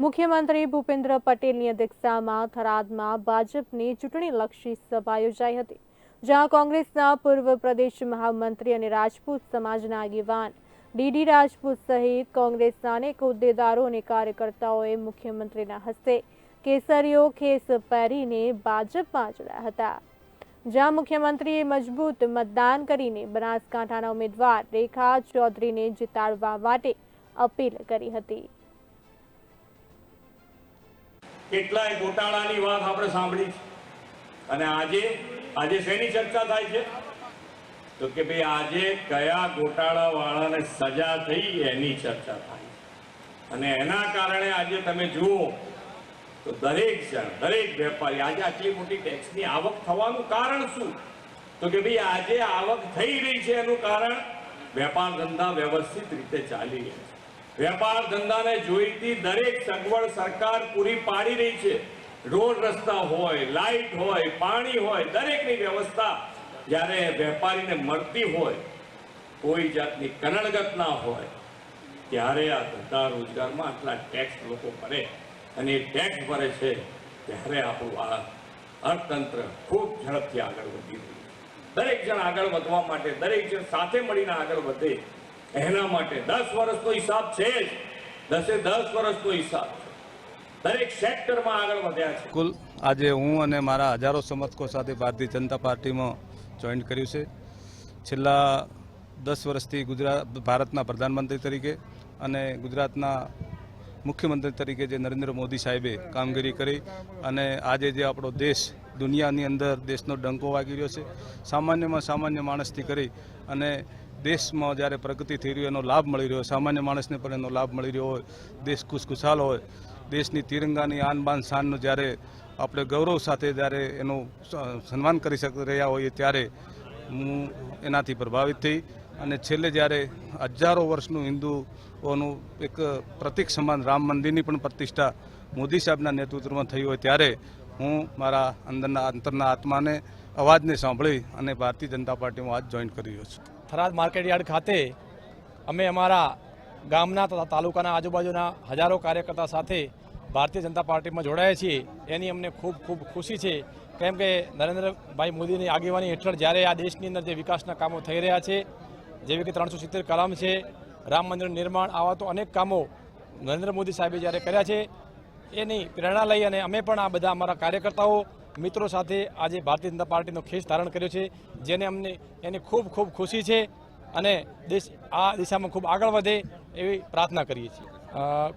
મુખ્યમંત્રી ભૂપેન્દ્ર પટેલની અધ્યક્ષતામાં થરાદમાં ભાજપની ચૂંટણીલક્ષી સભા યોજાઈ હતી, જ્યાં કોંગ્રેસના પૂર્વ પ્રદેશ મહામંત્રી અને રાજપૂત સમાજના આગેવાન ડીડી રાજપૂત સહિત કોંગ્રેસના અનેક હોદ્દેદારો અને કાર્યકર્તાઓએ મુખ્યમંત્રીના હસ્તે કેસરીઓ ખેસ પહેરીને ભાજપમાં જોડાયા હતા. જ્યાં મુખ્યમંત્રીએ મજબૂત મતદાન કરીને બનાસકાંઠાના ઉમેદવાર રેખા ચૌધરીને જીતાડવા માટે અપીલ કરી હતી. કેટલાય ગોટાળાની વાત આપણે સાંભળી છે. અને આજે આજે શેની ચર્ચા થાય છે? તો કે ભાઈ, આજે કયા ગોટાળા વાળાને સજા થઈ એની ચર્ચા થાય અને એના કારણે આજે તમે જુઓ, તો દરેક જણ, દરેક વેપારી, આજે આટલી મોટી ટેક્સની આવક થવાનું કારણ શું? તો કે ભાઈ, આજે આવક થઈ રહી છે એનું કારણ, વેપાર ધંધા વ્યવસ્થિત રીતે ચાલી રહ્યા છે. વેપાર ધંધાને જોઈતી દરેક સગવડ સરકાર પૂરી પાડી રહી છે. રોડ રસ્તા હોય, લાઇટ હોય, પાણી હોય, દરેકની વ્યવસ્થા જ્યારે વેપારીને મળતી હોય, કોઈ જાતની કનડગત ના હોય, ત્યારે આ ધંધા રોજગારમાં આટલા ટેક્સ લોકો ભરે. અને એ ટેક્સ ભરે છે ત્યારે આપણું આ અર્થતંત્ર ખૂબ ઝડપથી આગળ વધી રહ્યું દરેક જણ આગળ વધવા માટે, દરેક જણ સાથે મળીને આગળ વધે. એના માટે દસ વર્ષનો હિસાબ છે જ. દસે દસ વર્ષનો હિસાબ કુલ આજે હું અને મારા હજારો સમર્થકો સાથે ભારતીય જનતા પાર્ટીમાં જોઈન કર્યું છે. છેલ્લા દસ વર્ષથી ગુજરાત ભારતના પ્રધાનમંત્રી તરીકે અને ગુજરાતના મુખ્યમંત્રી તરીકે જે નરેન્દ્ર મોદી સાહેબે કામગીરી કરી અને આજે જે આપણો દેશ દુનિયાની અંદર દેશનો ડંકો વાગી રહ્યો છે, સામાન્યમાં સામાન્ય માણસથી કરી અને દેશમાં જ્યારે પ્રગતિ થઈ રહ્યો એનો લાભ મળી રહ્યો સામાન્ય માણસને પણ એનો લાભ મળી રહ્યો હોય, દેશ ખુશખુશાલ હોય, દેશની તિરંગાની આન બાન શાનનું જ્યારે આપણે ગૌરવ સાથે જ્યારે એનું સન્માન કરી શક, રહ્યા હોઈએ ત્યારે હું એનાથી પ્રભાવિત થઈ અને છેલ્લે જ્યારે હજારો વર્ષનું હિન્દુઓનું એક પ્રતિક સમાન રામ મંદિરની પણ પ્રતિષ્ઠા મોદી સાહેબના નેતૃત્વમાં થઈ હોય ત્યારે હું મારા અંદરના અંતરના આત્માને અવાજને સાંભળી અને ભારતીય જનતા પાર્ટીમાં આજ જોઈન કરી રહ્યો છું. થરાદ માર્કેટ યાર્ડ ખાતે અમે અમારા ગામના તથા તાલુકાના આજુબાજુના હજારો કાર્યકર્તા સાથે ભારતીય જનતા પાર્ટીમાં જોડાયા છીએ. એની અમને ખૂબ ખૂબ ખુશી છે. કેમ કે નરેન્દ્રભાઈ મોદીની આગેવાની હેઠળ જ્યારે આ દેશની અંદર જે વિકાસના કામો થઈ રહ્યા છે, જેવી કે ત્રણસો સિત્તેર કલામ છે, રામ મંદિરનું નિર્માણ આવા તો અનેક કામો નરેન્દ્ર મોદી સાહેબે જ્યારે કર્યા છે, એની પ્રેરણા લઈ અને અમે પણ આ બધા અમારા કાર્યકર્તાઓ મિત્રો સાથે આજે ભારતીય જનતા પાર્ટીનો ખેસ ધારણ કર્યો છે, જેને અમને એની ખૂબ ખૂબ ખુશી છે અને દેશ આ દિશામાં ખૂબ આગળ વધે એવી પ્રાર્થના કરીએ છીએ.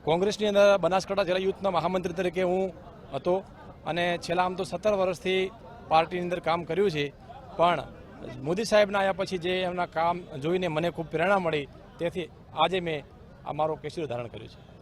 કોંગ્રેસની અંદર બનાસકાંઠા જિલ્લા યુથના મહામંત્રી તરીકે હું હતો અને છેલ્લા આમ તો સત્તર વર્ષથી પાર્ટીની અંદર કામ કર્યું છે, પણ મોદી સાહેબના આવ્યા પછી જે એમના કામ જોઈને મને ખૂબ પ્રેરણા મળી, તેથી આજે મેં આ મારો કેસરી ધારણ કર્યું છે.